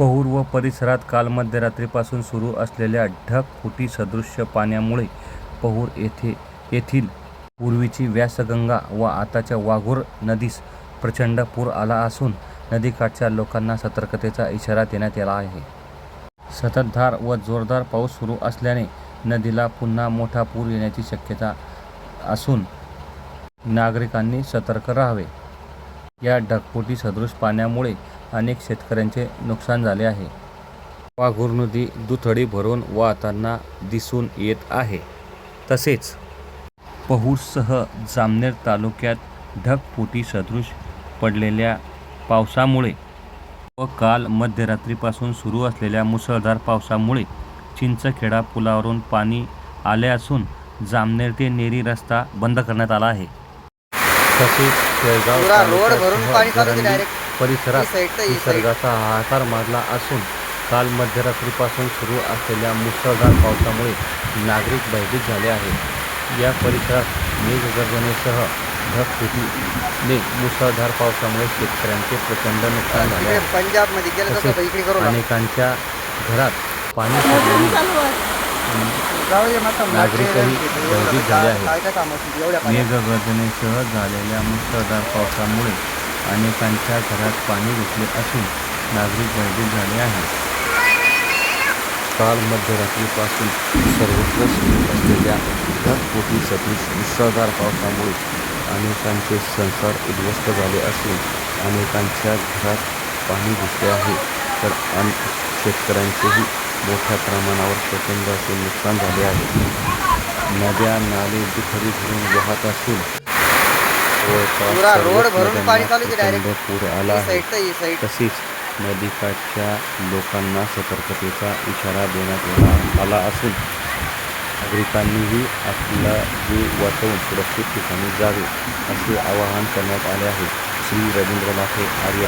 पहूर व परिसरात काल मध्यरात्रीपासून सुरू असलेल्या ढगफुटीसदृश्य पाण्यामुळे पहूर येथे येथील पूर्वीची व्यासगंगा व आताच्या वाघूर नदीस प्रचंड पूर आला असून नदीकाठच्या लोकांना सतर्कतेचा इशारा देण्यात आला आहे. सततधार व जोरदार पाऊस सुरू असल्याने नदीला पुन्हा मोठा पूर येण्याची शक्यता असून नागरिकांनी सतर्क राहावे. या ढगफुटी सदृश पाण्यामुळे अनेक शेतकऱ्यांचे नुकसान झाले आहे. वाघूर नदी दुथडी भरून वाहताना दिसून येत आहे. तसेच पहूरसह जामनेर तालुक्यात ढगफुटी सदृश पडलेल्या पावसामुळे व काल मध्यरात्रीपासून सुरू असलेल्या मुसळधार पावसामुळे चिंचखेडा पुलावरून पाणी आले असून जामनेर ते नेरी रस्ता बंद करण्यात आला आहे. तसेच परिसरात. निसर्गाचा हाहाकार माजला असून काल मध्यरात्रीपासून सुरू असलेल्या मुसळधार पावसामुळे नागरिक भयभीत झाले आहेत. या परिसरात मेघगर्जनेसह ढगफुटीने मुसळधार पावसामुळे शेतकऱ्यांचे प्रचंड नुकसान झाले तसेच अनेकांच्या घरात पाणी नागरिकही भयभीत झाले आहेत. मेघगर्जनेसह झालेल्या मुसळधार पावसामुळे अनेकांच्या घरात पाणी घुसले असून नागरिक भयभीत झाले आहेत. काल मध्यरात्रीपासून सर्वत्र सुरू असलेल्या ढगफुटी सदृश मुसळधार पावसामुळे अनेकांचे संसार उद्ध्वस्त झाले असून अनेकांच्या घरात पाणी घुसले आहे. तर अन शेतकऱ्यांचेही मोठ्या प्रमाणावर प्रचंड असे नुकसान झाले आहे. नद्या नाले दुथडी भरून वाहत असून पुरा रोड भरून पाणी चालू. प्रचंड पूर आला आहे. तसेच नदीकाठच्या लोकांना सतर्कतेचा इशारा देण्यात आला- आला असून नागरिकांनीही आपला जीव वाचवून सुरक्षित ठिकाणी जावे असे आवाहन करण्यात आले आहे. श्री रवींद्र लाखे आर्य